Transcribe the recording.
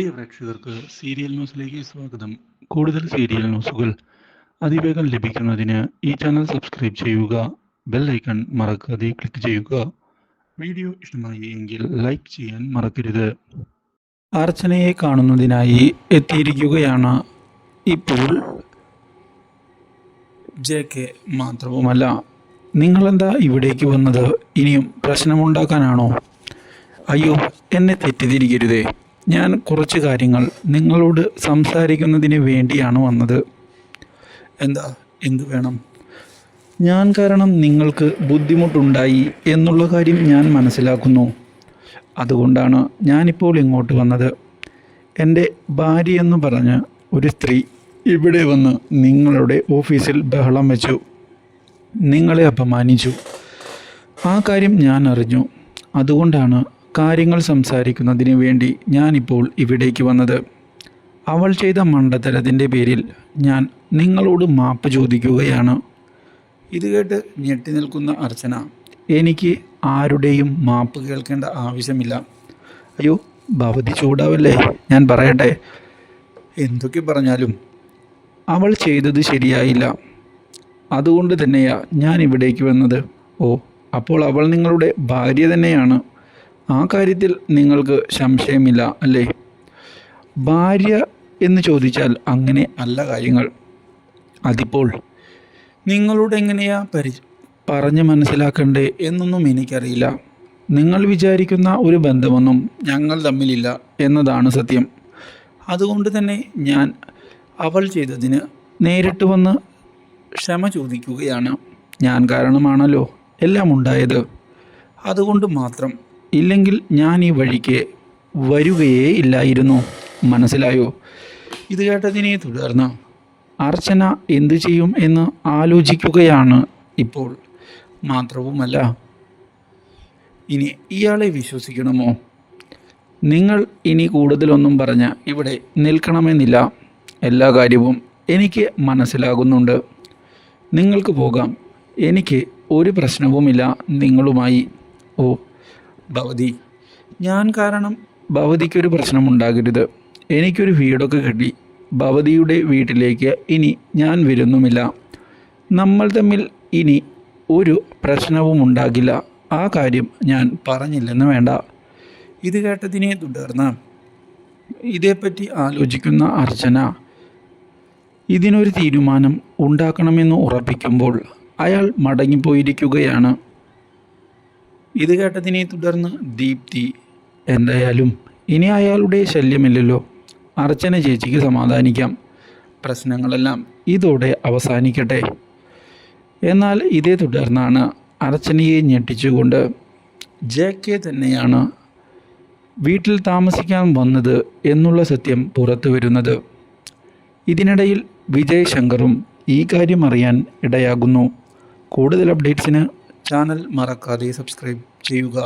പ്രിയ പ്രേക്ഷകർക്ക് സീരിയൽ ന്യൂസിലേക്ക് സ്വാഗതം. കൂടുതൽ സീരിയൽ ന്യൂസുകൾ അതിവേഗം ലഭിക്കുന്നതിന് ഈ ചാനൽ സബ്സ്ക്രൈബ് ചെയ്യുക ബെൽ ഐക്കൺ മറക്കാതെ ക്ലിക്ക് ചെയ്യുക. വീഡിയോ ഇഷ്ടമായി എങ്കിൽ ലൈക്ക് ചെയ്യാൻ മറക്കരുത്. അർച്ചനയെ കാണുന്നതിനായി എത്തിയിരിക്കുകയാണ് ഇപ്പോൾ ജെ കെ മാത്രവുമല്ല. നിങ്ങളെന്താ ഇവിടേക്ക് വന്നത്? ഇനിയും പ്രശ്നമുണ്ടാക്കാനാണോ? അയ്യോ എന്നെ തെറ്റിദ്ധരിക്കരുതേ. ഞാൻ കുറച്ച് കാര്യങ്ങൾ നിങ്ങളോട് സംസാരിക്കുന്നതിന് വേണ്ടിയാണ് വന്നത്. എന്താ? എന്തു വേണം? ഞാൻ കാരണം നിങ്ങൾക്ക് ബുദ്ധിമുട്ടുണ്ടായി എന്നുള്ള കാര്യം ഞാൻ മനസ്സിലാക്കുന്നു. അതുകൊണ്ടാണ് ഞാനിപ്പോൾ ഇങ്ങോട്ട് വന്നത്. എന്റെ ഭാര്യ എന്ന് പറഞ്ഞ് ഒരു സ്ത്രീ ഇവിടെ വന്ന് നിങ്ങളുടെ ഓഫീസിൽ ബഹളം വെച്ചു. നിങ്ങളെ അപമാനിച്ചു. ആ കാര്യം ഞാൻ അറിഞ്ഞു. അതുകൊണ്ടാണ് കാര്യങ്ങൾ സംസാരിക്കുന്നതിന് വേണ്ടി ഞാനിപ്പോൾ ഇവിടേക്ക് വന്നത്. അവൾ ചെയ്ത മണ്ടത്തരത്തിന്റെ പേരിൽ ഞാൻ നിങ്ങളോട് മാപ്പ് ചോദിക്കുകയാണ്. ഇത് കേട്ട് ഞെട്ടി നിൽക്കുന്ന അർച്ചന എനിക്ക് ആരുടെയും മാപ്പ് കേൾക്കേണ്ട ആവശ്യമില്ല. അയ്യോ ഭവതി ചൂടാവല്ലേ? ഞാൻ പറയട്ടെ. എന്തൊക്കെ പറഞ്ഞാലും അവൾ ചെയ്തത് ശരിയായില്ല. അതുകൊണ്ട് തന്നെയാ ഞാൻ ഇവിടേക്ക് വന്നത്. ഓ അപ്പോൾ അവൾ നിങ്ങളുടെ ഭാര്യ തന്നെയാണ്. ആ കാര്യത്തിൽ നിങ്ങൾക്ക് സംശയമില്ല അല്ലേ? ഭാര്യ എന്ന് ചോദിച്ചാൽ അങ്ങനെ അല്ല കാര്യങ്ങൾ. അതിപ്പോൾ നിങ്ങളോട് എങ്ങനെയാ പരി പറഞ്ഞ് മനസ്സിലാക്കണ്ടേ എന്നൊന്നും എനിക്കറിയില്ല. നിങ്ങൾ വിചാരിക്കുന്ന ഒരു ബന്ധമൊന്നും ഞങ്ങൾ തമ്മിലില്ല എന്നതാണ് സത്യം. അതുകൊണ്ട് തന്നെ ഞാൻ അവൾ ചെയ്തതിന് നേരിട്ട് വന്ന് ക്ഷമ ചോദിക്കുകയാണ്. ഞാൻ കാരണമാണല്ലോ എല്ലാം ഉണ്ടായത്. അതുകൊണ്ട് മാത്രം ഇല്ലെങ്കിൽ ഞാൻ ഈ വഴിക്ക് വരികയേ ഇല്ലായിരുന്നു. മനസ്സിലായോ? ഇത് കേട്ടതിനെ തുടർന്ന് അർച്ചന എന്തു ചെയ്യും എന്ന് ആലോചിക്കുകയാണ് ഇപ്പോൾ. മാത്രവുമല്ല ഇനി ഇയാളെ വിശ്വസിക്കണമോ? നിങ്ങൾ ഇനി കൂടുതലൊന്നും പറഞ്ഞ് ഇവിടെ നിൽക്കണമെന്നില്ല. എല്ലാ കാര്യവും എനിക്ക് മനസ്സിലാകുന്നുണ്ട്. നിങ്ങൾക്ക് പോകാം. എനിക്ക് ഒരു പ്രശ്നവുമില്ല നിങ്ങളുമായി. ഓ ഭവതി. ഞാൻ കാരണം ഭവതിക്കൊരു പ്രശ്നമുണ്ടാകരുത്. എനിക്കൊരു വീടൊക്കെ കിട്ടി ഭവതിയുടെ വീട്ടിലേക്ക് ഇനി ഞാൻ വരുന്നുമില്ല. നമ്മൾ തമ്മിൽ ഇനി ഒരു പ്രശ്നവും ഉണ്ടാകില്ല. ആ കാര്യം ഞാൻ പറഞ്ഞില്ലെന്ന് വേണ്ട. ഇത് കേട്ടതിനെ തുടർന്ന് ഇതേപ്പറ്റി ആലോചിക്കുന്ന അർച്ചന ഇതിനൊരു തീരുമാനം ഉണ്ടാക്കണമെന്ന് ഉറപ്പിക്കുമ്പോൾ അയാൾ മടങ്ങിപ്പോയിരിക്കുകയാണ്. ഇത് കേട്ടതിനെ തുടർന്ന് ദീപ്തി എന്തായാലും ഇനി അയാളുടെ ശല്യമില്ലല്ലോ. അർച്ചന ചേച്ചിക്ക് സമാധാനിക്കാം. പ്രശ്നങ്ങളെല്ലാം ഇതോടെ അവസാനിക്കട്ടെ. എന്നാൽ ഇതേ തുടർന്നാണ് അർച്ചനയെ ഞെട്ടിച്ചുകൊണ്ട് ജെ കെ തന്നെയാണ് വീട്ടിൽ താമസിക്കാൻ വന്നത് എന്നുള്ള സത്യം പുറത്തു വരുന്നത്. ഇതിനിടയിൽ വിജയ് ശങ്കറും ഈ കാര്യം അറിയാൻ ഇടയാകുന്നു. കൂടുതൽ അപ്ഡേറ്റ്സിന് ചാനൽ മറക്കാതെ സബ്സ്ക്രൈബ് ചെയ്യുക.